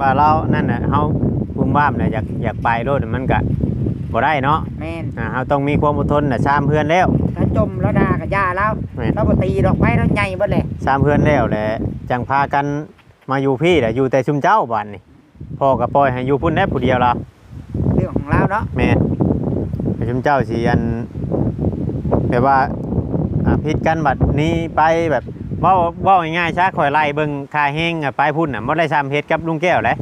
ว่าเรานั่นน่ะเฮาบุ้มบ้ามน่ะอยากอยากไปโลดมันก็บ่ได้เนาะแม่นอ่าเฮาต้องมีความอดทนน่ะชามเพื่อนแล้ว ถ้าจมแล้วด่ากับยาแล้วแม่นแล้วบ่ตีดอกไม้แล้วใหญ่เบิดเลยชามเพื่อนแล้วแหละจังพากันมาอยู่พี่แหละอยู่แต่ชุมเจ้าบ้านนี่พ่อก็ปล่อยให้อยู่พุ่นแน่ผู้เดียวล่ะเรื่องของเราเนาะแม่นแต่ชุมเจ้าสิอันแบบว่าอ่าผิดกันบัดนี้ไปแบบ เว้าเว้าง่ายๆซะข่อยไล่เบิ่งค่าแห้งอะไปพุ่นน่ะบ่ได้ซ้ำเฮ็ดกับลุงแก้วเลย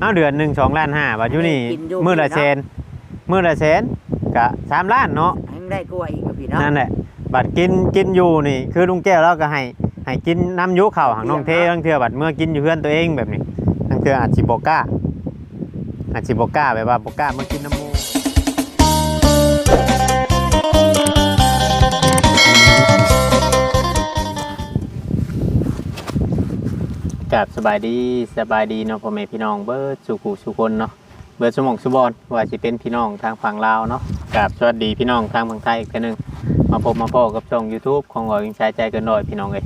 เอาเดือนหนึง2ล้าน5บาทอยู่นี่มื้อละแสนมื้อละแสนก็3ล้านเนาะ ให้มันได้กลัวอีกกับพี่เนาะ นั่นแหละ บัดกินกินอยู่นี่ คือลุงแก้วเราก็ให้ให้กินน้ำยุเข่าวหางน้องเททั้งเทื่อบัดเมื่อกินอยู่เพื่อนตัวเองแบบนี้ทั้งเทื่ออาจสิบกล้าอาจสิบกล้าแบบว่าบกล้ามากินน้ กับสบายดีสบายดีเนาะพ่อแม่พี่น้องเบิร์ดสุขุสุคนเนาะเบิร์ดสมองสุบอนว่าสิเป็นพี่น้องทางฝั่งลาวเนาะกับสวัสดีพี่น้องทางฝั่งไทยอีกเทื่อหนึงมาพบมาพ่อกับช่อง YouTube ของหอยวิงชายใจเกันหน่อยพี่น้องเอ้ย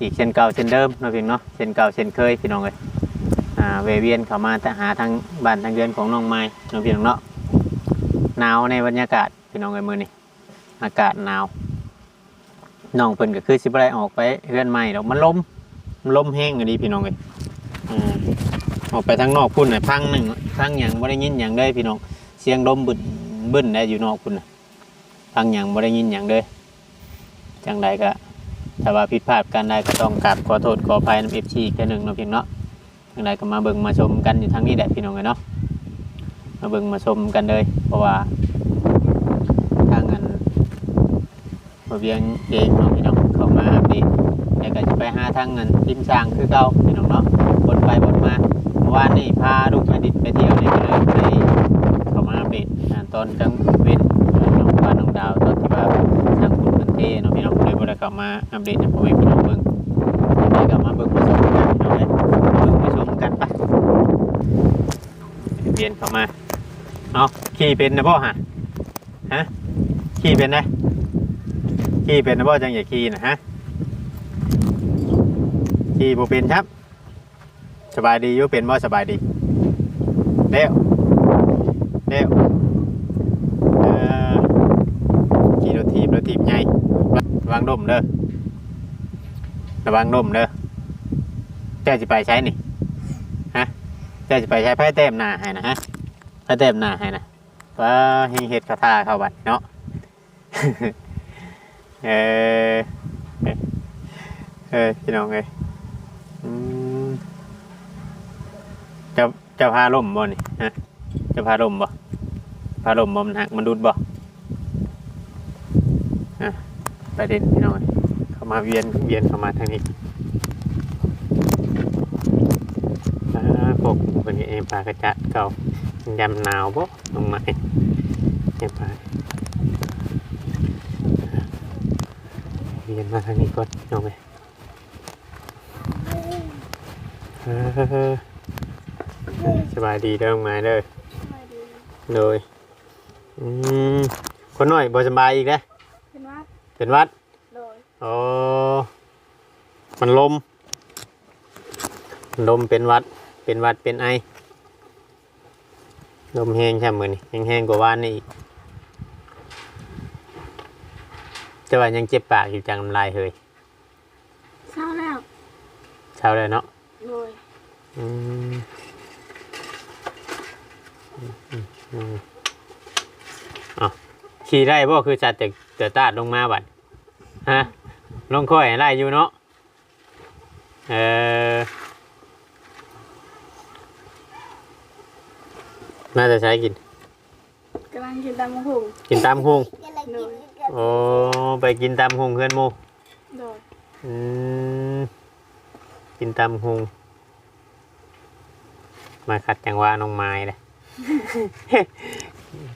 อีกเช่นเก่าเช่นเดิมเนาะพี่น้องเนาะเช่นเก่าเช่นเคยพี่น้องเอ้ยอ่าเวเวียนเข้ามาหาทางบ้านทางเดือนของน้องไม้เนาะพี่น้องเนาะหนาวในบรรยากาศพี่น้องเอ้ยมือนี้อากาศหนาวน้องเพิ่นก็คือสิบได้ออกไปเฮือนใหม่ดอกมันลมมัน ลมแห้งอะดีพี่น้องเอ้ยอืมออกไปทางนอกพุ่นน่ะพังหนึ่งพังหยังบ่ได้ยินหยังเลยพี่น้อง เสียงลมบึ้นบึ้นได้อยู่นอกพุ่นน่ะฟังอย่างบ่ได้ยินอย่างเด้อจังใดก็ถ้าว่าผิดพลาดกันได้ก็ต้องกราบขอโทษขออภัยนำเอฟซีแค่หนึ่งเนาะเพียงเนาะจังใดก็มาเบิ่งมาชมกันอยู่ทางนี้แหละพี่น้องเลยเนาะ มาเบิ่งมาชมกันเลย เพราะว่าทางอันบ่เวียงเองเนาะ แล้วก็จะไปหาทางเงินทีมสร้างคือเก่าพี่น้องเนาะบนไปบนมาเมื่อวานนี่พาลูกไปดิดไปเที่ยวนี่ก็เลยได้เข้ามาอัปเดตอ่าตอนกลางเว้นน้องปลาน้องดาวตอนที่ว่าทางคุณพื้นที่เนาะพี่น้องเลยบ่ได้กลับมาอัปเดตให้พ่อแม่พี่น้องเบิ่งได้กลับมาเบิ่งมาชมกันพี่น้องเลยเบิ่งมาชมกันไปเรียนเข้ามาเอาขี่เป็นนะพ่อฮะฮะขี่เป็นนะขี่เป็นนะพ่อจังอย่าขี่นะฮะ ขี่บ่เป็นครับ สบายดีอยู่เป็นบ่สบายดีเร็วเร็วเอ่อขี่รถถีบรถถีบใหญ่ระวังดมเด้อระวังดมเด้อเจ้าจะไปใช้นี่ฮะเจ้าจะไปใช้ไพ่เต็มหน้าให้นะฮะไพ่เต็มหน้าให้นะว่าเฮงเฮ็ดคาถาเข้าบัดเนาะเออเออพี่น้องเอ้ย อืมจ้าเจ้าพาล่มบ่นี่ฮะจ้าพาล่มบ่พาลมบอมนหักมันดูดบ่อะประเด็นพี่น้อยเข้ามาเวียนเวียนเข้ามาทางนี้อ่าพวกเป็นเอปลากระจัดเก่ายำหนาวบ่ลงมาเอ็มปลาเวียนมาทางนี้ก่อนน้องเอ้ยเออสบายดีเด้อมาเด้อเลยอืมคนหน่อยบ่สบายอีกแล้วเป็นวัดเป็นหวัดโดยอ๋อมันลมลมเป็นหวัด เป็นหวัดเป็นไอ ลมแห้งใช่เหมือนนี่แห้งๆกว่าว่านนี่อีกแต่ว่ายังเจ็บปากอยู่จังน้ำลายเฮยเศร้าแล้วเช้าเลยเนาะ โดยอืมอืมอืมอืมเอาขี่ได้บ่คือจัดแต่แต่ตาดลงมาบัดฮะลงค่อยไล่อยู่เนาะเออน่าจะใช้กิน กำลังกินตามมะฮุงกินตามหุงโดยโอ้ไปกินตามหุงเพื่อนหมูโดย อืมกินตามหุง มาขัดจังหวะน้องไม้เลย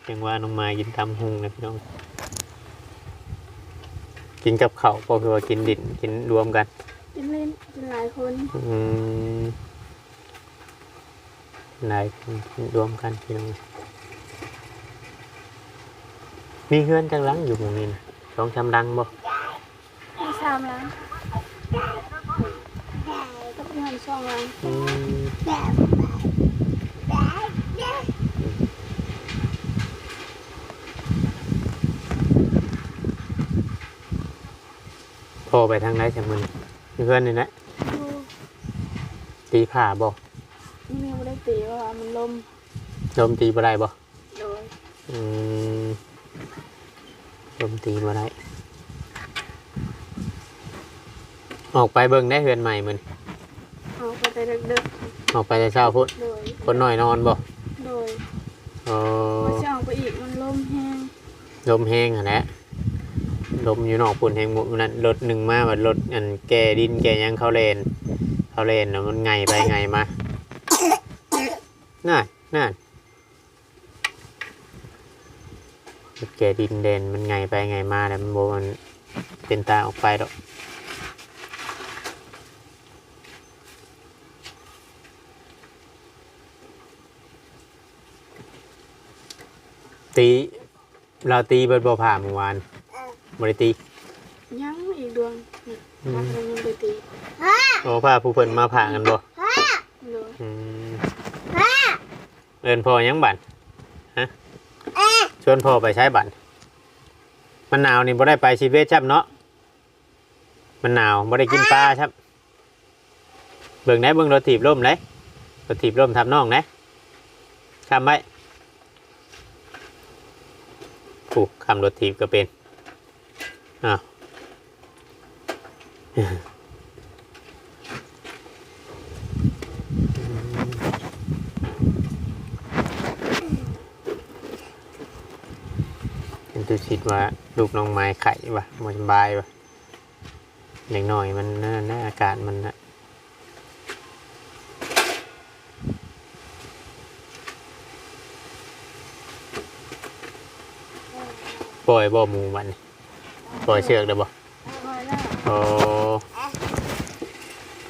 จังหวะน้องไม้กินตามหุงนะพี่น้อง กินกับเขาวก็คือว่ากินดินกินรวมกัน กินเล่นกินหลายคนอืมหลายคนกินรวมกันพี่น้อง มีเพื่อนจังหลังอยู่หมู่นี้นะสองชำดังบ่มีสามหลังก็เป็นหันช่องหลังอืม อไปทางไหนจังมันเพื่อนนี่แหละดูตีผ่าบ่มันยังไม่ได้ตีว่ามันลมลมตีบ่ได้บ่โดยอืมลมตีบ่ได้ออกไปเบิ่งได้เฮือนใหม่มันเอาไปแต่เด็กออกไปแต่เช้าพุ่นๆโดยคนน้อยนอนบ่โดยอ๋อพอช่างไปอีกมันลมแห้งลมแห้งหั่นแหละ ลมอยู่นอกปุ่นแห้งหมดนั่นรถหนึ่งมาบัดรถอันแกดินแกยังเข้าเลนเข้าเลนน่ะมันไงไปไงมาน่าน่ารถแกดินเดนมันไงไปไงมาแล้วมันโบมันเป็นตาออกไปดอกตีเราตีเบิดบ่ผ่าเมื่อวาน บริตียังอีกดวงนี่อืมมันยังไปตีโอ้ผ่าผู้เพิ่นมาผ่ากันบ่โดยอืมเอินพ่อยังบันฮะชวนพ่อไปใช้บันมันหนาวนี่บ่ได้ไปชีเวตชับเนาะมันหนาวบ่ได้กินปลาชับเบิ่งไหนเบิ่งรถถีบร่มไหนรถถีบร่มทับน้องไหนคำไว้ผูกคำรถถีบก็เป็น อ้าวเป็นตัวคิดว่าลูกน้องไม้ไข่วะมันสบายวะอย่างน้อยมันน่าน่อากาศมันนะปล่อยบ่หมูมันนี่ ปล่อยเชือกได้บ่พอแล้วโอ้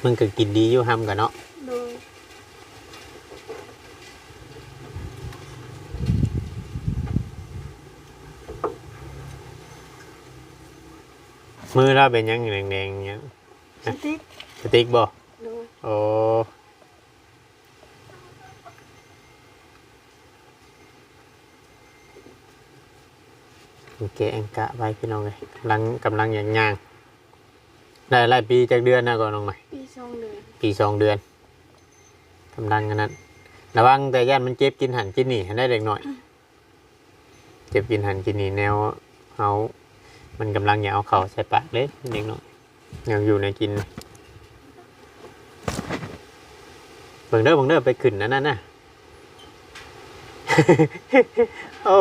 มันก็กินดีอยู่ห้ำกันเนาะโดยมือเราเป็นหยังแดงๆอย่างเงี้ยสติ๊กสติ๊กบ่โดยโอ้โอเค แองกะไปพี่น้องเลยกำลังกำลังอย่างย่างได้หลายปีจากเดือนนะก่อนน้องใหม่ปีสองเดือนปีสองเดือนกำลังกันนั้นระวังแต่ย่านมันเจ็บกินหันกินหนีให้ได้เด็กหน่อย เจ็บกินหันกินหนีแนวเอามันกำลังอยากเอาเข่าใส่ปากเลยเด็กหน่อยยังอยู่ในกินเบิ่งเด้อเบิ่งเด้อไปขึ้นนั่นน่ะนะโอ้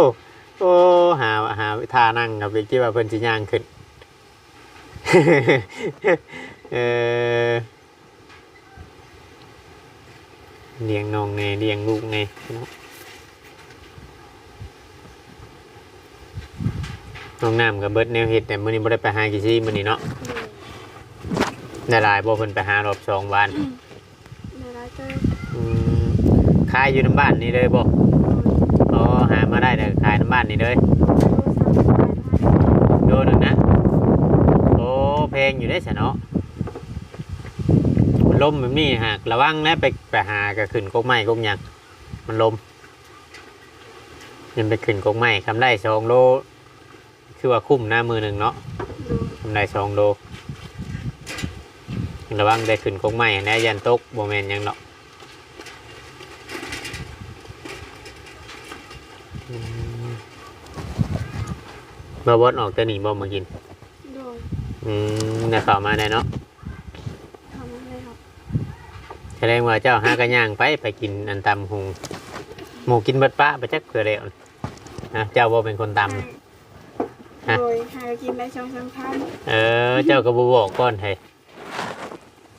โอ้หาหาท่านั่งกับไปคิดว่าเพิ่นสิย่างขึ้นเออเลี้ยงน้องแน่เลี้ยงลูกแน่เนาะน้องน้ำกับเบิดแนวเฮ็ดแต่มื้อนี้บ่ได้ไปหากี่ซี่มื้อนี้เนาะโดยได้หลายบ่เพิ่นไปหารอบสองวันในร้านเจออืมขายอยู่น้ำบ้านนี่เลยบ่โดย อ๋อหามาได้แต่ขายน้ำบ้านนี่เลยโทรศัพท์ไปให้โดนงนะโอ้เพลงอยู่ได้สะเนาะมันลมแบบนี้หากระวังนะไปไปหากระขึ้นกกไม้กกหยังมันลมยังไปขึ้นกกไม้ทำได้สองโลคือว่าคุ้มหน้ามือหนึ่งเนาะทำได้สองโลระวังได้ขึ้นกกไม้นะยันตกโบแมนยังเนาะ บอบดออกแต่หนีบอมากิน โดยอืมเดี๋ยวเข้ามาได้เนาะทำอะไรครับแสดงว่าเจ้าหากระย่างไปไปกินอันตำหงหมูกินเบัดป้าไปจักเผื่อเดียวนะเจ้าบ่เป็นคนตำ ฮะ โดยหากินได้ช่องสามพันเออ เจ้าก็บ่บอกก่อนเฮ้ย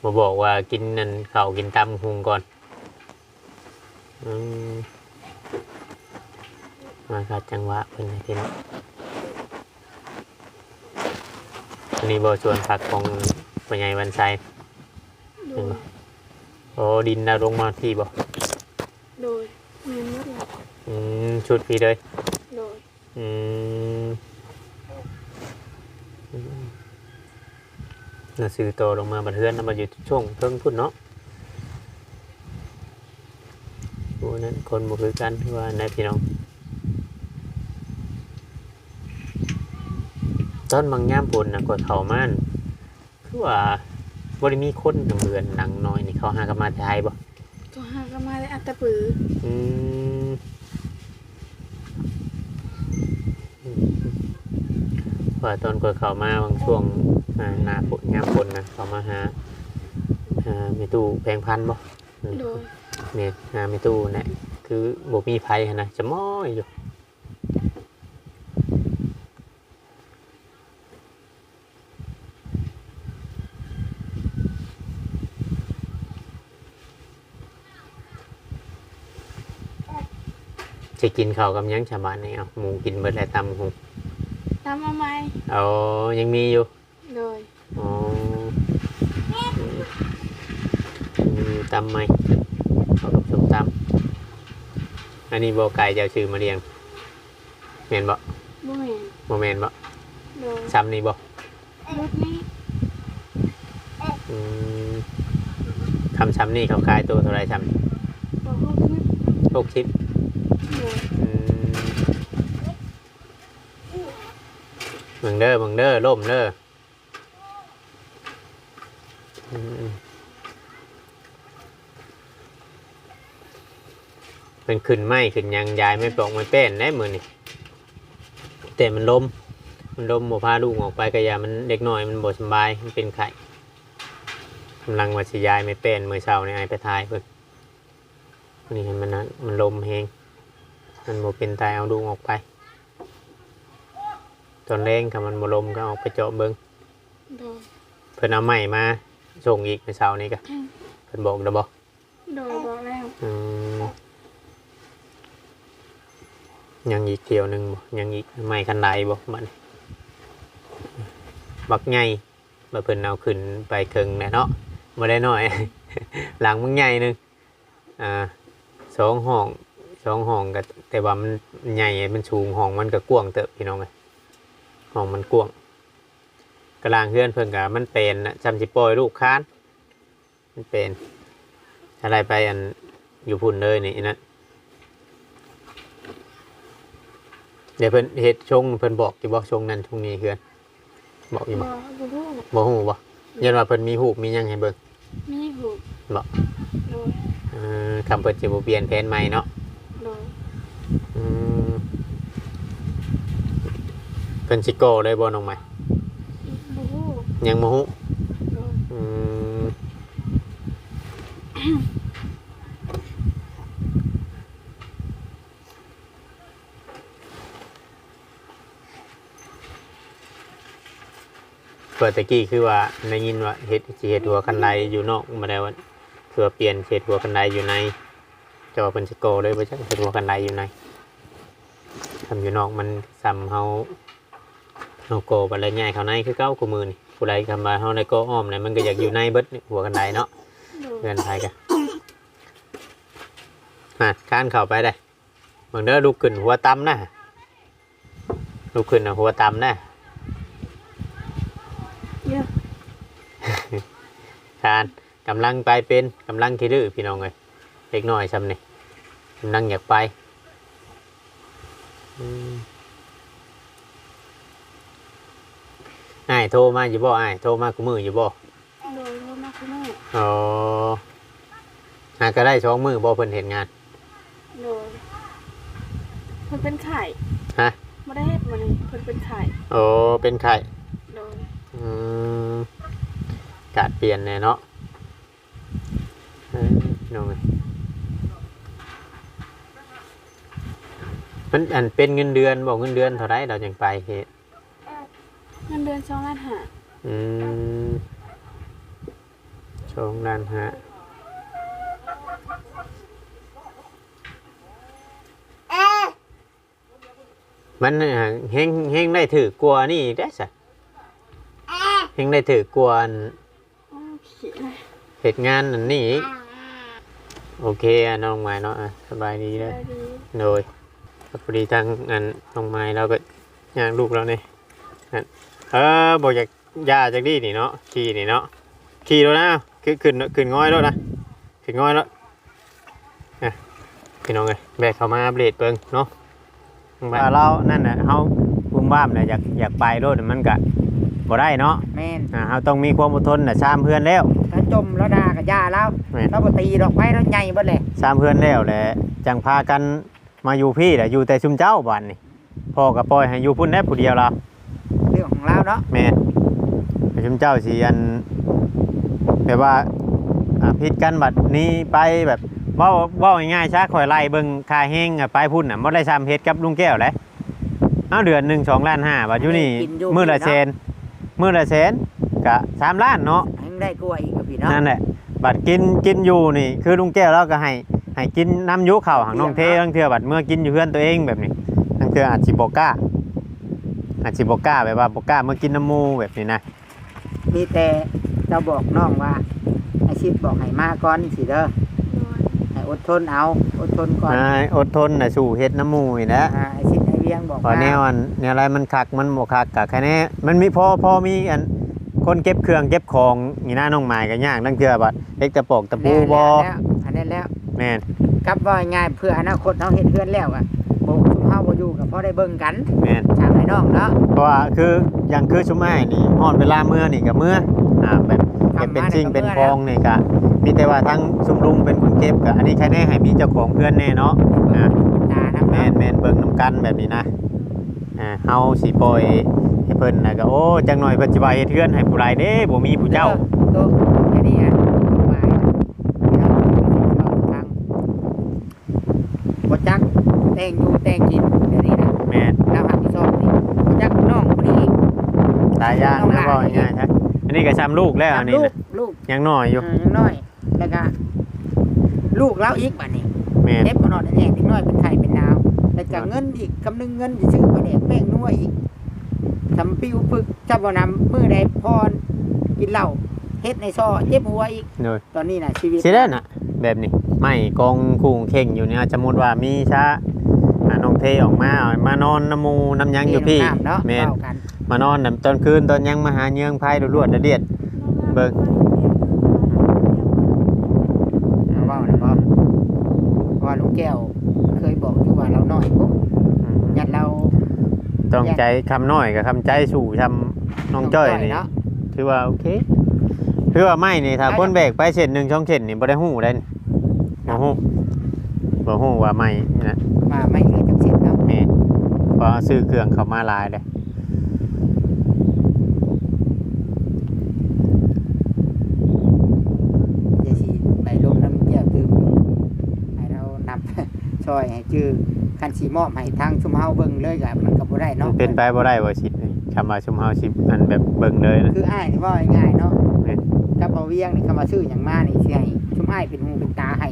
บ่บอกว่ากินนั่นข้าวกินตำหงก่อนอืมมาคัดจังหวะเพิ่นให้พี่น้องอั นนี้บ่ชวนผักของปัญญาวันไซโดเป็นยบ่โอ้ดินดาวลงมาที่บ่โดยเงินลดหลักอืมชุดพี่เลยโดยอืมหนังสือโตลงมาบันเทือนนำมาอยู่ช่วงเพิ่งพุ่นเนาะโอ้นั้นคนบ่คือกันที่ว่าในพี่น้อง ต้นบางย่ามปุ่นนะกดเถามันคือว่าบ่ได้มีคนทางเรือนหลังน้อยนี่เขาหากันมาแต่ไทยบ่ก็หาก็มาได้อัตตะปืออืมว่าตอนก่อนเขามาบางช่วงอ่าหน้าฝนยามฝนนะเขามาหาอ่าเมตู้แพงพันบ่โดยเนี่ยหาเมตู้เนี่ยคือบ่มีไผหั้นนะจะม้อยอยู่ จะกินข้าวกับหยังชาวบ้านนี่เอาหมูกินเบิดแล้วตำหงตามมาไหมเอายังมีอยู่โดยอ๋ออืมตำไหมเอากับส้มตำอันนี้บอไก่จะเอาชื่อมาเรียงเมนบ่บ่แม่นโมเมนบ่โดยซ้ำนี่บ่รถนี้อืมคำซ้ำนี่เขาขายตัวเท่าไรซ้บ่ฮู้คือำหกชิป โดย อืม มืองเด้อเมืองเด้อล่มเด้อมเป็นขึ้นไหมขึ้นยังยายไม่ปลอกไม่เป็นได้มือนี่แต่มันลมมันลมบ่พาลูกออกไปกระยามันเด็กน้อยมันบ่สบายมันเป็นไข้กำลังว่าสิยายไม่เป็นมือเช้านี่ไอายไปทายเพิ่นนี่เห็นมันนั้นมันลมแฮงมันบ่เป็นตายเอาลูกออกไป ตอนแรงถ้ามันบ่ลมก็ออกไปเจาะเบิ่งโดยเพิ่นเอาใหม่มาส่งอีกมื้อเช้านี้ก็เพิ่นบอกแล้วบ่โดยบอกแล้วอืมยังอีกเที่ยวหนึงบ่ยังอีกใหม่คันใดบ่บัดนี้บักใหญ่บ่เพิ่นเอาขึ้นไปครึ่งแน่เนาะบ่ได้น้อย หลังมันใหญ่หนึงอ่าสองห้องสองห้องก็แต่ว่ามันใหญ่มันสูงห้องมันก็กว้างเติบพี่น้องเอ้ย ห้องมันกว้างกลางเฮือนเพิ่นก็มันเป็นน่ะจำสิปล่อยลูกค้านมันเป็นอะไรไปอันอยู่พุ่นเลยนี่นะเดี๋ยวเพิ่นเฮ็ดชงเพิ่นบอกอยู่บอกชงนั้นชงนี้เพื่อนบอกอยู่บ่บ่บ่ฮู้บ่ฮู้บ่ยันว่าเพิ่นมีรูปมีหยังให้เบิ่งมีหูกบ่โดยเออคำเพิ่นสิบ่เปลี่ยนแผนใหม่เนาะโดยอืม เพิ่นสิโก้เลยบ่น้องใหม่บ่ฮู้ยังบ่ฮู้โดยอืมเปิดตะกี้คือว่าได้ยินว่าเฮ็ดสิเฮ็ดหัวคันไดอยู่นอกมาแล้วาเพื่อเปลี่ยนเฮ็ดหัวคันไดอยู่ในจะว่าเป็นสโกเลยบ่ใช่เฮ็ดหัวคันไดอยู่ในทำอยู่นอกมันซ้ำเฮา เฮาโกบัดละง่ายเข้าในคือเก่ากูมือนี่ผู้ใดคำว่าเฮาได้โกอ้อมเนี่ยมันก็อยากอยู่ในเบิดนี่หัวคันไดเนาะโดยเพื่อนไทยกันมาข้านเข้าไปได้เบิ่งเด้อลูกขึ้นหัวต่ำนะลูกขึ้นน่ะหัวต่ำนะเยอะทานกำลังไปเป็นกำลังคิดดื้อพี่น้องเลยเล็กน้อยซ้ำนี่กำลังอยากไป อืมอ้ายโทรมาอยู่บ่อ้ายโทรมากูมืออยู่บ่โดยบ่มาคือแม่อ๋อหาก็ได้ช่องมือบ่เพิ่นเห็นงาน โดยเพิ่นเป็นไข่ฮะ บ่ได้เฮ็ดมื้อนี้เพิ่นเป็นไข่โอ้เป็นไข่โดยอืมกาดเปลี่ยนแน่เนาะเอ้ยน้องเอ้ยมันอันเป็นเงินเดือนบอกเงินเดือนเท่าไรเราจังไปเฮ็ด เงินเดือน2ล้านห้าอืมชงล้านฮะมันน่ะเฮงเฮงได้ถือกลัวนี่ได้สะเฮงได้ถือกลัวอันโอ้ขี้เลยเหตุงานอันนี้อีกโอเคอะน้องไม้เนาะอะสบายดีเลยได้ดีโดยพอดีทางงานน้องไม้เราก็ย่างลูกเราเนี่ยนั่น เออบอกอยากยาจากดีนี่เนาะขี่นี่เนาะขี่แล้วนะขึ้นขึ้นขึ้นง่อยแล้วนะขึ้นง่อยแล้วอะพี่น้องเลยแบกเข้ามาอัปเดตเบิ่งเนาะเรานั่นน่ะเฮาบุ้มบ้ามเนี่ยอยากอยากไปรถมันก็บ่ได้เนาะแม่นอ่าเฮาต้องมีความอดทนน่ะซ้ำเพื่อนแล้วถ้าจมแล้วด่าก็ย่าแล้วแม่นเราบ่ตีดอกไม้แล้วใหญ่เบิดเลยซ้ำเพื่อนแล้วแหละจังพากันมาอยู่พี่แหละอยู่แต่ชุมเจ้าบ้านนี่พ่อก็ปล่อยให้อยู่พุ่นแน่ผู้เดียวล่ะเรื่องของเราเนาะแม่นแต่ชุมเจ้าสิอันแบบว่าอ่าผิดกันบัดนี้ไปแบบเว้าเว้าง่ายๆซะข่อยไล่เบิ่งค่าแฮงอะไปพุ่นน่ะบ่ได้ซ้ำเฮ็ดกับลุงแก้วแหละเอาเดือนหนึง2ล้าน5บาทอยู่นี่มื้อละแสนมื้อละแสนก็3ล้านเนาะยังได้กล้วยอีกกับพี่เนาะนั่นแหละบัดกินกินอยู่นี่ คือลุงแก้วเราก็ให้ให้กินน้ำยุเข่าวหางน้องเททั้งเทื่อบัดเมื่อกินอยู่เพื่อนตัวเองแบบนี้ทั้งเทื่ออาจสิบกล้า อาจสิบกล้าแบบว่าบกล้าเมื่อกินน้ำมูแบบนี้นะมีแต่เจ้าบอกน้องว่าให้ชิดบอกให้มาก่อนสิเด้อโดยให้อดทนเอาอดทนก่อนอ่าอดทนนะสู่เฮ็ดน้ำมูนี่นะอ่าให้ชิดให้เวียงบอกพอแนวอันแนวอะไรมันคักมันบ่คักกะแค่นี้มันมีพอพอมีอันคนเก็บเครื่องเก็บของนี่นะน้องหมายก็ยากทั้งเทื่อบัดเล็กตะปอกตะปูบ่แล้วอันนั้นแล้วแม่นกลับว่าง่ายเพื่ออนาคตเราเห็นเพื่อนแล้วอะบ่ชุมเฮาบ่ อยู่กับพ่อได้เบิ่งกันแม่นชาวไอ้น้องเนาะเพราะว่าคืออย่างคือชุมอ้ายนี่ฮอดเวลาเมื่อนี่ก็เมื่ออ่าแบบเก็บเป็นสิ่งเป็นคองนี่ก็มีแต่ว่าทั้งซุมลุงเป็นคนเก็บก็อันนี้แค่แน่ให้มีเจ้าของเพื่อนแน่เนาะอ่าตานะแม่นแม่นเบิ่งนํกันแบบนี้นะอ่าเฮาสิปล่อยให้เพิ่นน่ะก็โอ้จังหน่อยเพิ่นสิว่าเฮ็ดเทือนให้ผู้ใดเด้บ่มีผู้เจ้าตัวแค่นี้อะต้องมาพี่น้องเราทางบ่จักแต่งอยู่แต่งกินเดี๋ยวนี้นะ แม่น เราหักที่ชอบนี่บ่จักน้องคนนี้อีก ตายย่างนะบ่ง่ายๆครับอันนี้ก็ซ้ำลูกแล้วอันนี้ลูกนะลูกยังน้อยอยู่เออยังน้อย แล้วก็ลูกเราอีกบัดนี้แม่นเล็บก็นอนแอ่เด็กน้อยเป็นไข่เป็นดาวแล้วก็เงินอีกกำนึงเงินจะซื้อประเด็กแป้งนัวอีกทำปิ้วปึกจับบ่นำมือใดพรกินเหล้าเฮ็ดในซอเจ็บหัวอีก โดยตอนนี้น่ะชีวิต สิได้น่ะ แบบนี้ไม่กองคุงเข่งอยู่เนี่ยสมมุติว่ามีชาอ่าน้องเทออกมาเอามานอนน้ำมูน้ำหยังอยู่พี่ น้ำเนาะแม่น เว้ากัน มานอนน่ะตอนคืนตอนยังมาหาเยืองไพ่รวดๆเดียดเบิ่งเอาเว้านะบ่เพราะว่าลุงแก้วเคยบอกอยู่ว่าเราน้อยปุ๊บยันเราต้องใจคำน้อยกับคำใจสู่ทำน้องจ้อยนี่เนาะถือว่าโอเคถือว่าไม่นี่ถ้าได้คนแบกไปเส้นหนึ่งช่องเส้นนี่บ่ได้หู้ได้นี่บ่หู้บ่หู้ว่าไม่นะมาไม่เหลือจักสิทธิ์เนาะแม่นเพราะซื้อเครื่องเข้ามาหลายเลย เดี๋ยวสิไปลงน้ำแก้วตื่มให้เรานับ ช่วยให้ชื่อคันสีมอบให้ทางชุมเฮาเบิ่งเลยก็มันก็บ่ได้มัเนาะนเป็นไปบ่ได้ว่าสินี่คำว่าชุมเฮาสิอันแบบเบิ่งเลยนะคืออ้ายนี่ว่าง่ายๆเนาะแม่นกับเอาเวียงนี่คำว่าซื้อหยังมานี่สิให้ชุมอ้ายเป็นหูเป็นตาให้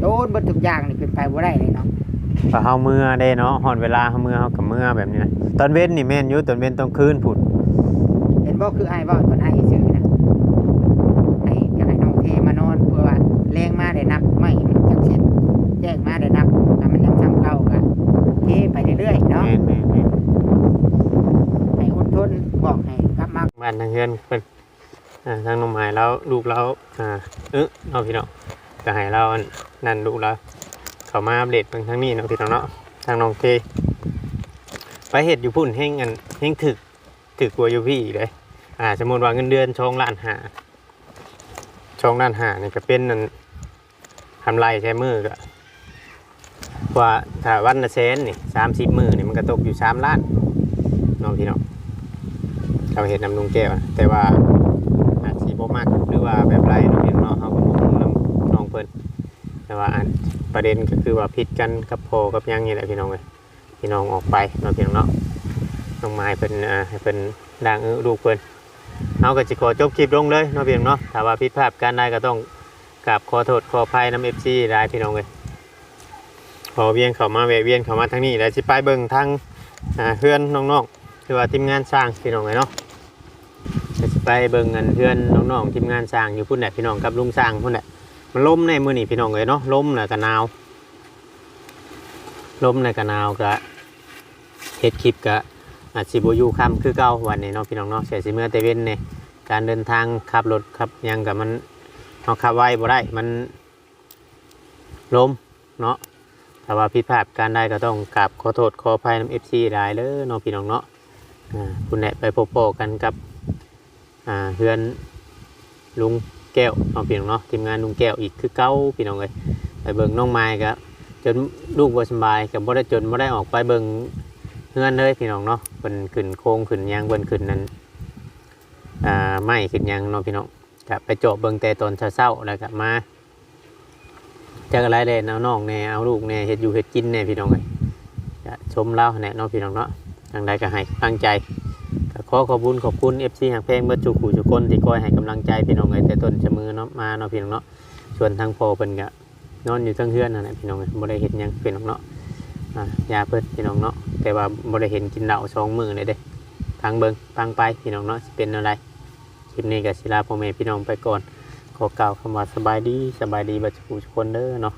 โดนเบิดทุกอย่างนี่เป็นไปบ่ได้เลยเนาะพอเฮาเมื่อได้เนาะฮอดเวลาเฮาเมื่อเฮาก็เมื่อแบบนี้นะตอนเว้นนี่แม่นอยู่ตอนเว้นต้องคืนพุ่นเห็นบ่คืออ้ายเว้าตอนอ้ายซื้อนะให้อยากให้น้องเทมานอนเพื่อว่าแรงมาได้นับไม่มันจักเสร็จ แจ้งมาได้นับถ้ามันยังซ้ำเก่าก็โอเคไปเรื่อยๆเนาะแม่นแม่นแม่นให้อดทนบอกให้กลับมาบ้านทางเฮือนเพิ่นอ่าทางน้องหมายแล้วลูกเราอ่าเอ๊ะเนาะพี่น้องก็ให้เราอันนั่นลูกเราเข้ามาอัปเดตเบิ่งทางนี้เนาะพี่น้องเนาะทางน้องเทไปเฮ็ดอยู่พุ่นแฮงอันแฮงถึกถึกกว่าอยู่พี่อีกเลยอ่าสมมุติว่าเงินเดือนช่องล้านห้าช่องล้านห้านี่ก็เป็นนั่นทำไรใช้มือก็ ว่าถ้าวันละแสนนี่30มื้อนี่มันก็ตกอยู่สามล้านน้องพี่น้องเราเห็นนำลุงแก้วแต่ว่าอาจสีบ่มักหรือว่าแบบไรเนาะพี่น้องเขาก็บ่รู้นำน้องเพิ่นแต่ว่าอันประเด็นก็คือว่าผิดกันกับพอกับยังนี่แหละพี่น้องเอ้ยพี่น้องออกไปเนาะพี่น้องเนาะน้องไม้เพิ่นอ่าเพิ่นดังเออลูกเพิ่นเอาก็สิขอจบคลิปลงเลยเนาะพี่น้องเนาะถ้าว่าผิดพลาดการใดก็ต้องกราบขอโทษขออภัยน้ำ FC ได้พี่น้องเอ้ย ขอเวียนเข้ามาแวะเวียนเข้ามาทางนี้แล้วสิไปเบิ่งทางเพื่อนน้องๆคือว่าทีมงานสร้างพี่น้องไงเนาะสิไปเบิ่งเงินเพื่อนน้องๆทีมงานสร้างอยู่พุ่นแหละพี่น้องกับลุงสร้างพุ่นแหละมันล้มในมือนี่พี่น้องเลยเนาะล้มแล้วก็หนาวล้มแล้วก็หนาวก็เฮ็ดคลิปก็อาจสิบอยู่ค่ำคือเก่าวันนี้เนาะพี่น้องเนาะเสียสิเมื่อแต่เวนเนี่ยการเดินทางขับรถขับยังกับมันเอาขับไว้บ่ได้มันล้มเนาะ ถ้าว่าผิดพลาดการได้ก็ต้องกราบขอโทษขออภัยน้ำเอฟซีได้เลยเนาะพี่น้องเนาะคุณแหละไปพบปะกันกับเพื่อนลุงแก้วเนาะพี่น้องเนาะทีมงานลุงแก้วอีกคือเก้าพี่น้องเลยไปเบิ่งน้องไม้ก็จนลูกบ่สบายก็บ่ได้จนบ่ได้ออกไปเบิ่งเฮือนเลยพี่น้องเนาะเพิ่นขึ้นโค้งขึ้นยางเพิ่นขึ้นนั้นอ่าไม้ขึ้นยางเนาะพี่น้องก็ไปเจาะเบิ่งแต่ตอนเช้าๆแล้วก็มา จักอะไรเลยเอาน้องแน่เอาลูกแน่เฮ็ดอยู่เฮ็ดกินแน่พี่น้องเอ้ยชมเล่าแน่เนาะพี่น้องเนาะทางใดก็ให้กำลังใจขอขอบคุณขอบคุณ FC หักเพลงเมื่อจุกขู่จุกคนที่คอยให้กำลังใจพี่น้องเอ้ยแต่ต้นจะมือเนาะมาเนาะพี่น้องเนาะส่วนทางพอเพิ่นก็นอนอยู่ทั้งเฮือนนั่นแหละพี่น้องเอ้ยบ่ได้เห็นยังพี่น้องเนาะยาเพิ่นพี่น้องเนาะแต่ว่าบ่ได้เห็นกินเหล้าสองมือเลยเด้ทางเบิงฟังไปพี่น้องเนาะเป็นอะไรคลิปนี้ก็สิลาพ่อแม่พี่น้องไปก่อน ขอกล่าวคำว่าสบายดีสบายดีบัดจุขทุกคนเด้อเนาะ